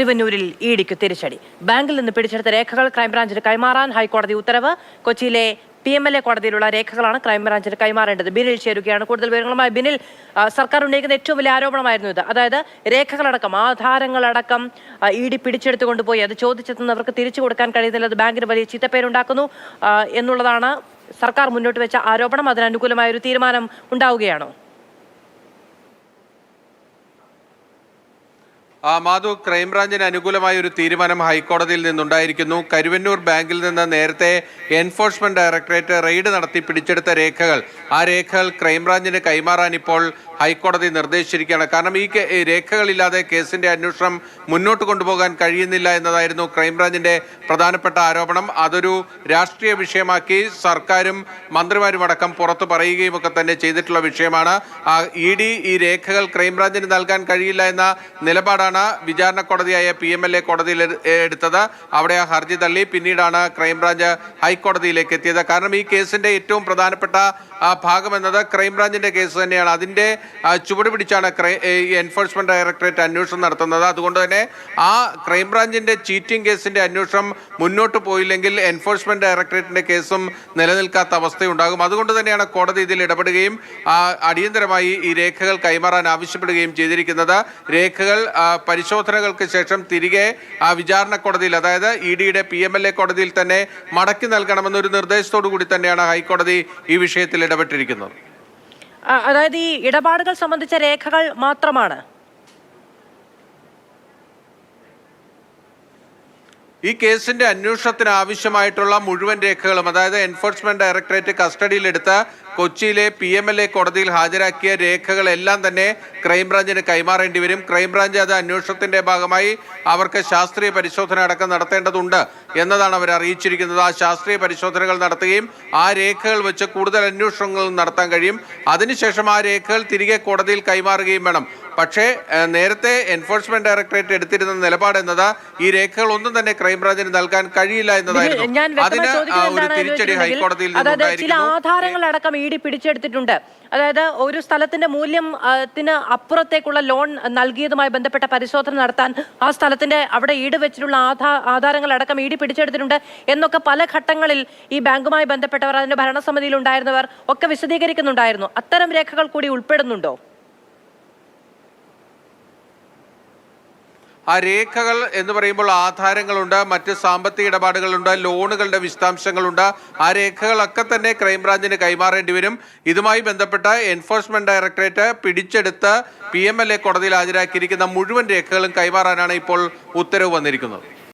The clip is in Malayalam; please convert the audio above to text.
കരുവന്നൂരിൽ ഇഡിക്ക് തിരിച്ചടി. ബാങ്കിൽ നിന്ന് പിടിച്ചെടുത്ത രേഖകൾ ക്രൈംബ്രാഞ്ചിന് കൈമാറാൻ ഹൈക്കോടതി ഉത്തരവ്. കൊച്ചിയിലെ പി എം എൽ എ കോടതിയിലുള്ള രേഖകളാണ് ക്രൈംബ്രാഞ്ചിന് കൈമാറേണ്ടത്. ബിനിൽ ചേരുകയാണ് കൂടുതൽ വിവരങ്ങളുമായി. ബിനിൽ സർക്കാർ ഉന്നയിക്കുന്ന ഏറ്റവും വലിയ ആരോപണമായിരുന്നു ഇത്. അതായത് രേഖകളടക്കം ആധാരങ്ങളടക്കം ഇ ഡി പിടിച്ചെടുത്തു കൊണ്ടുപോയി അത് ചോദിച്ചെത്തുന്നവർക്ക് തിരിച്ചു കൊടുക്കാൻ കഴിയുന്നില്ല. അത് ബാങ്കിന് വലിയ ചീത്തപ്പേരുണ്ടാക്കുന്നു എന്നുള്ളതാണ് സർക്കാർ മുന്നോട്ട് വെച്ച ആരോപണം. അതിനനുകൂലമായ ഒരു തീരുമാനം ഉണ്ടാവുകയാണോ? മാധു ക്രൈംബ്രാഞ്ചിന് അനുകൂലമായ ഒരു തീരുമാനം ഹൈക്കോടതിയിൽ നിന്നുണ്ടായിരിക്കുന്നു. കരുവന്നൂർ ബാങ്കിൽ നിന്ന് നേരത്തെ എൻഫോഴ്സ്മെന്റ് ഡയറക്ടറേറ്റ് റെയ്ഡ് നടത്തി പിടിച്ചെടുത്ത രേഖകൾ. ആ രേഖകൾ ക്രൈംബ്രാഞ്ചിന് കൈമാറാൻ ഇപ്പോൾ ഹൈക്കോടതി നിർദ്ദേശിച്ചിരിക്കുകയാണ്. കാരണം ഈ രേഖകളില്ലാതെ കേസിന്റെ അന്വേഷണം മുന്നോട്ട് കൊണ്ടുപോകാൻ കഴിയുന്നില്ല എന്നതായിരുന്നു ക്രൈംബ്രാഞ്ചിന്റെ പ്രധാനപ്പെട്ട ആരോപണം. അതൊരു രാഷ്ട്രീയ വിഷയമാക്കി സർക്കാരും മന്ത്രിമാരും അടക്കം പുറത്തു പറയുകയും ഒക്കെ തന്നെ ചെയ്തിട്ടുള്ള വിഷയമാണ്. ഇ ഡി ഈ രേഖകൾ ക്രൈംബ്രാഞ്ചിന് നൽകാൻ കഴിയില്ല എന്ന നിലപാടാണ് വിചാരണ കോടതിയായ പി എം എൽ എ കോടതിയിൽ എടുത്തത്. അവിടെ ആ ഹർജി തള്ളി പിന്നീടാണ് ക്രൈംബ്രാഞ്ച് ഹൈക്കോടതിയിലേക്ക് എത്തിയത്. കാരണം ഈ കേസിന്റെ ഏറ്റവും പ്രധാനപ്പെട്ട ആ, ഭാഗം എന്നത് ക്രൈംബ്രാഞ്ചിന്റെ കേസ് തന്നെയാണ്. അതിന്റെ ചുവട് പിടിച്ചാണ് എൻഫോഴ്സ്മെന്റ് ഡയറക്ടറേറ്റ് അന്വേഷണം നടത്തുന്നത്. അതുകൊണ്ട് തന്നെ ആ ക്രൈംബ്രാഞ്ചിന്റെ ചീറ്റിംഗ് കേസിന്റെ അന്വേഷണം മുന്നോട്ട് പോയില്ലെങ്കിൽ എൻഫോഴ്സ്മെന്റ് ഡയറക്ടറേറ്റിന്റെ കേസും നിലനിൽക്കാത്ത അവസ്ഥയുണ്ടാകും. അതുകൊണ്ട് തന്നെയാണ് കോടതി ഇതിൽ ഇടപെടുകയും അടിയന്തരമായി ഈ രേഖകൾ കൈമാറാൻ ആവശ്യപ്പെടുകയും ചെയ്തിരിക്കുന്നത്. രേഖകൾ പരിശോധനകൾക്ക് ശേഷം തിരികെ വിചാരണ കോടതിയിൽ അതായത് ഇ ഡിയുടെ പി എം എൽ എ കോടതിയിൽ തന്നെ മടക്കി നൽകണമെന്നൊരു നിർദ്ദേശത്തോടു കൂടി തന്നെയാണ് ഹൈക്കോടതി ഈ വിഷയത്തിൽ ഇടപെട്ടിരിക്കുന്നത്. അതായത് ഈ ഇടപാടുകൾ സംബന്ധിച്ച രേഖകൾ മാത്രമാണ്. ഈ കേസിന്റെ അന്വേഷണത്തിന് ആവശ്യമായിട്ടുള്ള മുഴുവൻ രേഖകളും അതായത് എൻഫോഴ്സ്മെന്റ് ഡയറക്ടറേറ്റ് കസ്റ്റഡിയിലെടുത്ത കൊച്ചിയിലെ പി എം എൽ എ കോടതിയിൽ ഹാജരാക്കിയ രേഖകളെല്ലാം തന്നെ ക്രൈംബ്രാഞ്ചിന് കൈമാറേണ്ടി വരും. ക്രൈംബ്രാഞ്ച് അത് അന്വേഷണത്തിന്റെ ഭാഗമായി അവർക്ക് ശാസ്ത്രീയ പരിശോധന അടക്കം നടത്തേണ്ടതുണ്ട് എന്നതാണ് അവർ അറിയിച്ചിരിക്കുന്നത്. ആ ശാസ്ത്രീയ പരിശോധനകൾ നടത്തുകയും ആ രേഖകൾ വെച്ച് കൂടുതൽ അന്വേഷണങ്ങൾ നടത്താൻ കഴിയും. അതിനുശേഷം ആ രേഖകൾ തിരികെ കോടതിയിൽ കൈമാറുകയും വേണം. പക്ഷേ നേരത്തെ എൻഫോഴ്സ്മെന്റ് ഡയറക്ടറേറ്റ് എടുത്തിരുന്ന നിലപാട് എന്നത് ഈ രേഖകൾ ഒന്നും തന്നെ ക്രൈംബ്രാഞ്ചിന് നൽകാൻ കഴിയില്ല എന്നതായിരുന്നു. അതിന് ഒരു തിരിച്ചടി ഹൈക്കോടതിയിൽ ചില ഇ ഡി പിടിച്ചെടുത്തിട്ടുണ്ട്. അതായത് ഒരു സ്ഥലത്തിന്റെ മൂല്യം ത്തിന് അപ്പുറത്തേക്കുള്ള ലോൺ നൽകിയതുമായി ബന്ധപ്പെട്ട പരിശോധന നടത്താൻ ആ സ്ഥലത്തിന്റെ അവിടെ ഈട് വെച്ചിട്ടുള്ള ആധാ ആധാരങ്ങൾ അടക്കം ഇ ഡി പിടിച്ചെടുത്തിട്ടുണ്ട് എന്നൊക്കെ പല ഘട്ടങ്ങളിൽ ഈ ബാങ്കുമായി ബന്ധപ്പെട്ടവർ അതിന്റെ ഭരണസമിതിയിൽ ഉണ്ടായിരുന്നവർ ഒക്കെ വിശദീകരിക്കുന്നുണ്ടായിരുന്നു. അത്തരം രേഖകൾ കൂടി ഉൾപ്പെടുന്നുണ്ടോ? ആ രേഖകൾ എന്ന് പറയുമ്പോൾ ആധാരങ്ങളുണ്ട് മറ്റ് സാമ്പത്തിക ഇടപാടുകളുണ്ട് ലോണുകളുടെ വിശദാംശങ്ങളുണ്ട്. ആ രേഖകളൊക്കെ തന്നെ ക്രൈംബ്രാഞ്ചിന് കൈമാറേണ്ടി വരും. ഇതുമായി ബന്ധപ്പെട്ട എൻഫോഴ്സ്മെന്റ് ഡയറക്ടറേറ്റ് പിടിച്ചെടുത്ത് പി കോടതിയിൽ ഹാജരാക്കിയിരിക്കുന്ന മുഴുവൻ രേഖകളും കൈമാറാനാണ് ഇപ്പോൾ ഉത്തരവ് വന്നിരിക്കുന്നത്.